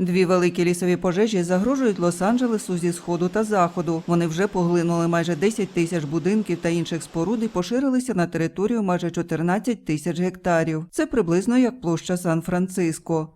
Дві великі лісові пожежі загрожують Лос-Анджелесу зі сходу та заходу. Вони вже поглинули майже 10 тисяч будинків та інших споруд і поширилися на територію майже 14 тисяч гектарів. Це приблизно як площа Сан-Франциско.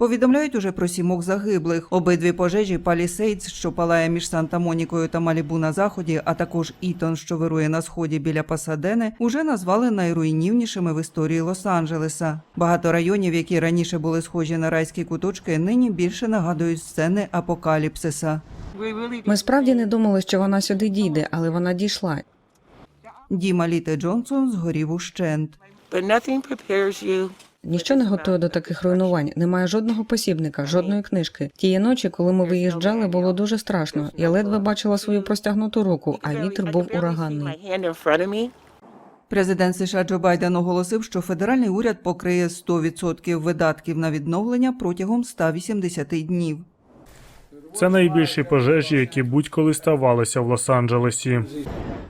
Повідомляють уже про сімох загиблих. Обидві пожежі Палісейдс, що палає між Санта-Монікою та Малібу на заході, а також Ітон, що вирує на сході біля Пасадени, уже назвали найруйнівнішими в історії Лос-Анджелеса. Багато районів, які раніше були схожі на райські куточки, нині більше нагадують сцени апокаліпсиса. Ми справді не думали, що вона сюди дійде, але вона дійшла. Дім Аліти Джонсон згорів ущент. But nothing prepares you Ніщо не готує до таких руйнувань. Немає жодного посібника, жодної книжки. Тієї ночі, коли ми виїжджали, було дуже страшно. Я ледве бачила свою простягнуту руку, а вітер був ураганний. Президент США Джо Байден оголосив, що федеральний уряд покриє 100% видатків на відновлення протягом 180 днів. Це найбільші пожежі, які будь-коли ставалися в Лос-Анджелесі.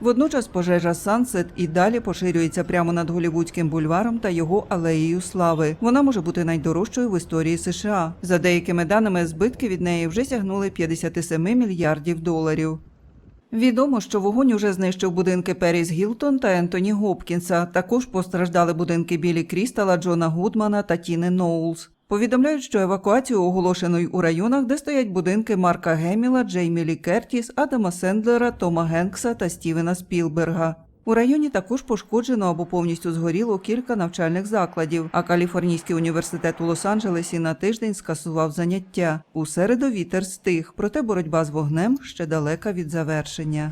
Водночас пожежа Сансет і далі поширюється прямо над Голівудським бульваром та його алеєю слави. Вона може бути найдорожчою в історії США. За деякими даними, збитки від неї вже сягнули 57 мільярдів доларів. Відомо, що вогонь уже знищив будинки Періс Гілтон та Ентоні Гопкінса. Також постраждали будинки Білі Крістала, Джона Гудмана та Тіни Ноулс. Повідомляють, що евакуацію оголошено й у районах, де стоять будинки Марка Геміла, Джеймі Лі Кертіс, Адама Сендлера, Тома Генкса та Стівена Спілберга. У районі також пошкоджено або повністю згоріло кілька навчальних закладів. А Каліфорнійський університет у Лос-Анджелесі на тиждень скасував заняття. У середу вітер стих, проте боротьба з вогнем ще далека від завершення.